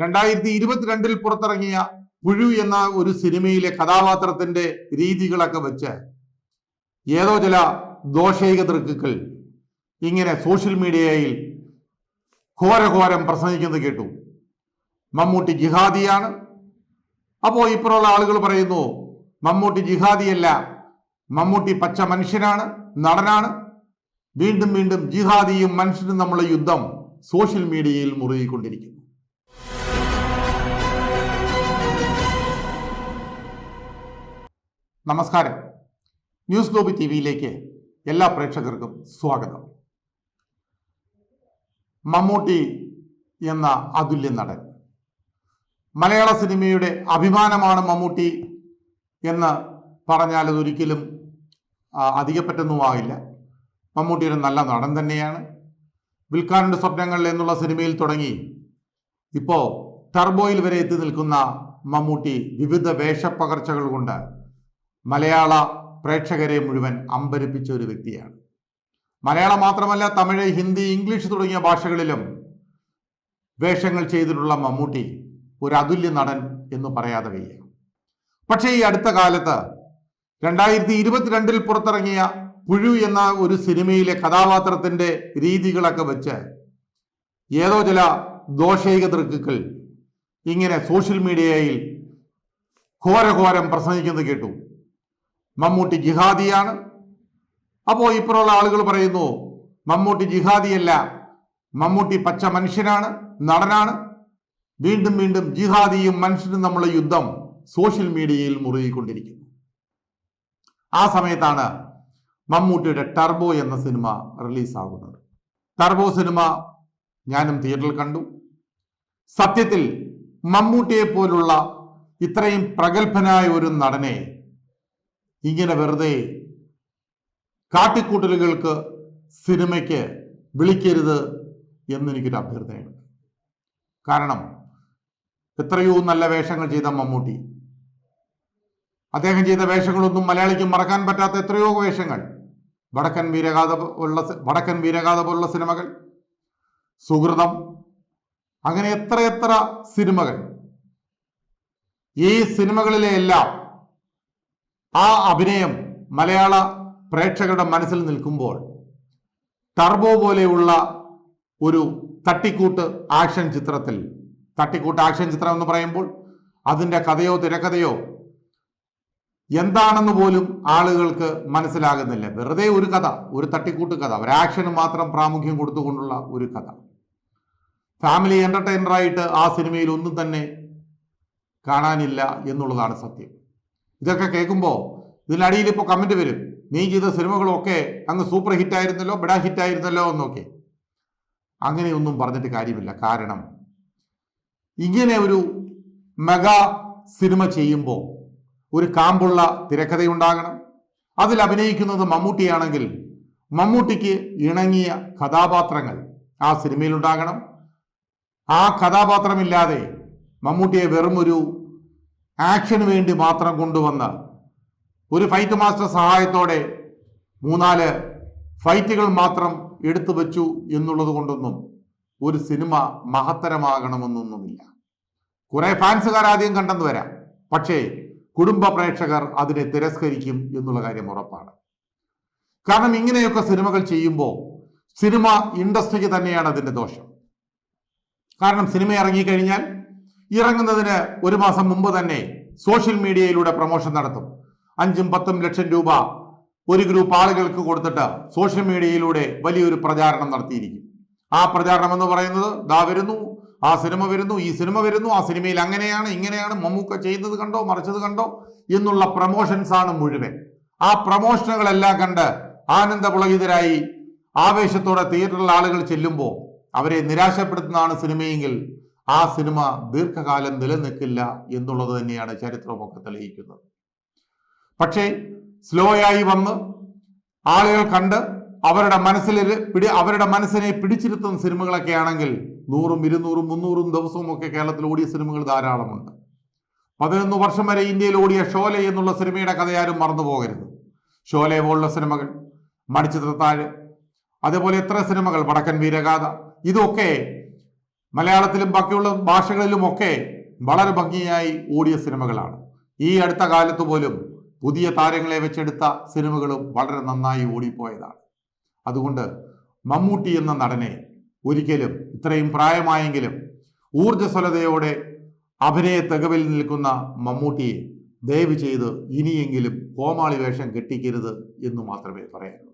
രണ്ടായിരത്തി ഇരുപത്തിരണ്ടിൽ പുറത്തിറങ്ങിയ പുഴു എന്ന ഒരു സിനിമയിലെ കഥാപാത്രത്തിന്റെ രീതികളൊക്കെ വെച്ച് ഏതോ ചില ദോഷൈക തൃക്കുകൾ ഇങ്ങനെ സോഷ്യൽ മീഡിയയിൽ ഘോരഘോരം പ്രസംഗിക്കുന്നത് കേട്ടു. മമ്മൂട്ടി ജിഹാദിയാണ്. അപ്പോൾ ഇപ്പോഴുള്ള ആളുകൾ പറയുന്നു മമ്മൂട്ടി ജിഹാദിയല്ല മമ്മൂട്ടി പച്ച മനുഷ്യനാണ് നടനാണ്. വീണ്ടും വീണ്ടും ജിഹാദിയും മനുഷ്യനും നമ്മളെ യുദ്ധം സോഷ്യൽ മീഡിയയിൽ മുറുകിക്കൊണ്ടിരിക്കുന്നു. നമസ്കാരം. ന്യൂസ് ഗ്ലോബി ടി വിയിലേക്ക് എല്ലാ പ്രേക്ഷകർക്കും സ്വാഗതം. മമ്മൂട്ടി എന്ന അതുല്യ നടൻ. മലയാള സിനിമയുടെ അഭിമാനമാണ് മമ്മൂട്ടി എന്ന് പറഞ്ഞാൽ അതൊരിക്കലും അധികപ്പറ്റൊന്നുമാകില്ല മമ്മൂട്ടി ഒരു നല്ല നടൻ തന്നെയാണ്. വിൽക്കാനുണ്ട് സ്വപ്നങ്ങൾ എന്നുള്ള സിനിമയിൽ തുടങ്ങി. ഇപ്പോൾ ടർബോയിൽ വരെ എത്തി നിൽക്കുന്ന മമ്മൂട്ടി വിവിധ വേഷപ്പകർച്ചകൾ കൊണ്ട് മലയാള പ്രേക്ഷകരെ മുഴുവൻ അമ്പരിപ്പിച്ച ഒരു വ്യക്തിയാണ്. മലയാളം മാത്രമല്ല തമിഴ് ഹിന്ദി ഇംഗ്ലീഷ് തുടങ്ങിയ ഭാഷകളിലും വേഷങ്ങൾ ചെയ്തിട്ടുള്ള മമ്മൂട്ടി ഒരു അതുല്യ നടൻ എന്ന് പറയാതെ വയ്യ. പക്ഷേ ഈ അടുത്ത കാലത്ത് രണ്ടായിരത്തി ഇരുപത്തിരണ്ടിൽ പുറത്തിറങ്ങിയ പുഴു എന്ന ഒരു സിനിമയിലെ കഥാപാത്രത്തിന്റെ രീതികളൊക്കെ വെച്ച് ഏതോ ചില ദോഷൈക തൃക്കുകൾ ഇങ്ങനെ സോഷ്യൽ മീഡിയയിൽ ഘോരഘോരം പ്രസംഗിക്കുന്നത് കേട്ടു. മമ്മൂട്ടി ജിഹാദിയാണ്. അപ്പോൾ ഇപ്പോഴുള്ള ആളുകൾ പറയുന്നു മമ്മൂട്ടി ജിഹാദിയല്ല മമ്മൂട്ടി പച്ച മനുഷ്യനാണ് നടനാണ്. വീണ്ടും വീണ്ടും ജിഹാദിയും മനുഷ്യനും നമ്മളെ യുദ്ധം സോഷ്യൽ മീഡിയയിൽ മുറുകിക്കൊണ്ടിരിക്കുന്നു. ആ സമയത്താണ് മമ്മൂട്ടിയുടെ ടർബോ എന്ന സിനിമ റിലീസാകുന്നത്. ടർബോ സിനിമ ഞാനും തിയേറ്ററിൽ കണ്ടു. സത്യത്തിൽ മമ്മൂട്ടിയെ പോലുള്ള ഇത്രയും പ്രഗത്ഭനായ ഒരു നടനെ ഇങ്ങനെ വെറുതെ കാട്ടിക്കൂട്ടലുകൾക്ക് സിനിമയ്ക്ക് വിളിക്കരുത് എന്നെനിക്കൊരു അഭ്യർത്ഥനയുണ്ട് കാരണം എത്രയോ നല്ല വേഷങ്ങൾ ചെയ്ത മമ്മൂട്ടി. അദ്ദേഹം ചെയ്ത വേഷങ്ങളൊന്നും മലയാളിക്ക് മറക്കാൻ പറ്റാത്ത എത്രയോ വേഷങ്ങൾ. വടക്കൻ വീരഗാഥ ഉള്ള വടക്കൻ വീരഗാഥ പോലുള്ള സിനിമകൾ. സുഹൃതം. അങ്ങനെ എത്രയെത്ര എത്ര സിനിമകൾ. ഈ സിനിമകളിലെ എല്ലാം ആ അഭിനയം മലയാള പ്രേക്ഷകരുടെ മനസ്സിൽ നിൽക്കുമ്പോൾ ടർബോ പോലെയുള്ള ഒരു തട്ടിക്കൂട്ട് ആക്ഷൻ ചിത്രത്തിൽ തട്ടിക്കൂട്ട് ആക്ഷൻ ചിത്രം എന്ന് പറയുമ്പോൾ അതിന്റെ കഥയോ തിരക്കഥയോ എന്താണെന്ന് പോലും ആളുകൾക്ക് മനസ്സിലാകുന്നില്ല. വെറുതെ ഒരു കഥ ഒരു തട്ടിക്കൂട്ട് കഥ ഒരു ആക്ഷന് മാത്രം പ്രാമുഖ്യം കൊടുത്തുകൊണ്ടുള്ള ഒരു കഥ. ഫാമിലി എന്റർടൈനറായിട്ട് ആ സിനിമയിൽ ഒന്നും തന്നെ കാണാനില്ല എന്നുള്ളതാണ് സത്യം. ഇതൊക്കെ കേൾക്കുമ്പോൾ ഇതിനടിയിൽ ഇപ്പോൾ കമന്റ് വരും. നീ ചെയ്ത സിനിമകളൊക്കെ അങ്ങ് സൂപ്പർ ഹിറ്റ് ആയിരുന്നല്ലോ ബഡാ ഹിറ്റ് ആയിരുന്നല്ലോ എന്നൊക്കെ. അങ്ങനെയൊന്നും പറഞ്ഞിട്ട് കാര്യമില്ല. കാരണം ഇങ്ങനെ ഒരു മെഗാ സിനിമ ചെയ്യുമ്പോൾ ഒരു കാമ്പുള്ള തിരക്കഥയുണ്ടാകണം. അതിൽ അഭിനയിക്കുന്നത് മമ്മൂട്ടിയാണെങ്കിൽ മമ്മൂട്ടിക്ക് ഇണങ്ങിയ കഥാപാത്രങ്ങൾ ആ സിനിമയിലുണ്ടാകണം. ആ കഥാപാത്രമില്ലാതെ മമ്മൂട്ടിയെ വെറും ഒരു ആക്ഷന് വേണ്ടി മാത്രം കൊണ്ടുവന്ന് ഒരു ഫൈറ്റ് മാസ്റ്റർ സഹായത്തോടെ മൂന്നാൽ ഫൈറ്റുകൾ മാത്രം എടുത്തു വച്ചു എന്നുള്ളത് കൊണ്ടൊന്നും ഒരു സിനിമ മഹത്തരമാകണമെന്നൊന്നുമില്ല. കുറെ ഫാൻസുകാർ ആദ്യം കണ്ടെന്ന് വരാം. പക്ഷേ കുടുംബ പ്രേക്ഷകർ അതിനെ തിരസ്കരിക്കും എന്നുള്ള കാര്യം ഉറപ്പാണ്. കാരണം ഇങ്ങനെയൊക്കെ സിനിമകൾ ചെയ്യുമ്പോൾ സിനിമ ഇൻഡസ്ട്രിക്ക് തന്നെയാണ് അതിന്റെ ദോഷം. കാരണം സിനിമ ഇറങ്ങിക്കഴിഞ്ഞാൽ ഇറങ്ങുന്നതിന് ഒരു മാസം മുമ്പ് തന്നെ സോഷ്യൽ മീഡിയയിലൂടെ പ്രൊമോഷൻ നടത്തും. അഞ്ചും പത്തും ലക്ഷം രൂപ ഒരു ഗ്രൂപ്പ് ആളുകൾക്ക് കൊടുത്തിട്ട് സോഷ്യൽ മീഡിയയിലൂടെ വലിയൊരു പ്രചാരണം നടത്തിയിരിക്കും. ആ പ്രചാരണം എന്ന് പറയുന്നത് ദാ വരുന്നു ആ സിനിമ വരുന്നു ഈ സിനിമ വരുന്നു ആ സിനിമയിൽ അങ്ങനെയാണ് ഇങ്ങനെയാണ് മമ്മൂക്ക ചെയ്യുന്നത് കണ്ടോ മറിച്ചത് കണ്ടോ എന്നുള്ള പ്രൊമോഷൻസ് ആണ് മുഴുവൻ. ആ പ്രൊമോഷനുകളെല്ലാം കണ്ട് ആനന്ദപുളകിതരായി ആവേശത്തോടെ തിയേറ്ററിൽ ആളുകൾ ചെല്ലുമ്പോൾ അവരെ നിരാശപ്പെടുത്തുന്നതാണ് സിനിമയെങ്കിൽ ആ സിനിമ ദീർഘകാലം നിലനിൽക്കില്ല എന്നുള്ളത് തന്നെയാണ് ചരിത്രമൊക്കെ തെളിയിക്കുന്നത്. പക്ഷേ സ്ലോ ആയി വന്ന് ആളുകൾ കണ്ട് അവരുടെ മനസ്സിൽ പിടി അവരുടെ മനസ്സിനെ പിടിച്ചിരുത്തുന്ന സിനിമകളൊക്കെ ആണെങ്കിൽ നൂറും ഇരുന്നൂറും മുന്നൂറും ദിവസവും ഒക്കെ കേരളത്തിൽ ഓടിയ സിനിമകൾ ധാരാളമുണ്ട്. പതിനൊന്ന് വർഷം വരെ ഇന്ത്യയിൽ ഓടിയ ഷോലെ എന്നുള്ള സിനിമയുടെ കഥയാരും മറന്നു പോകരുത്. ഷോലെ പോലുള്ള സിനിമകൾ മടിച്ചിത്രത്താഴ് അതേപോലെ എത്ര സിനിമകൾ വടക്കൻ വീരഗാഥ ഇതൊക്കെ മലയാളത്തിലും ബാക്കിയുള്ള ഭാഷകളിലുമൊക്കെ വളരെ ഭംഗിയായി ഓടിയ സിനിമകളാണ്. ഈ അടുത്ത കാലത്ത് പോലും പുതിയ താരങ്ങളെ വെച്ചെടുത്ത സിനിമകളും വളരെ നന്നായി ഓടിപ്പോയതാണ്. അതുകൊണ്ട് മമ്മൂട്ടി എന്ന നടനെ ഒരിക്കലും ഇത്രയും പ്രായമായെങ്കിലും ഊർജസ്വലതയോടെ അഭിനയ തികവിൽ നിൽക്കുന്ന മമ്മൂട്ടിയെ ദയവ് ചെയ്ത് ഇനിയെങ്കിലും കോമാളി വേഷം കെട്ടിക്കരുത് എന്ന് മാത്രമേ പറയാനുള്ളൂ.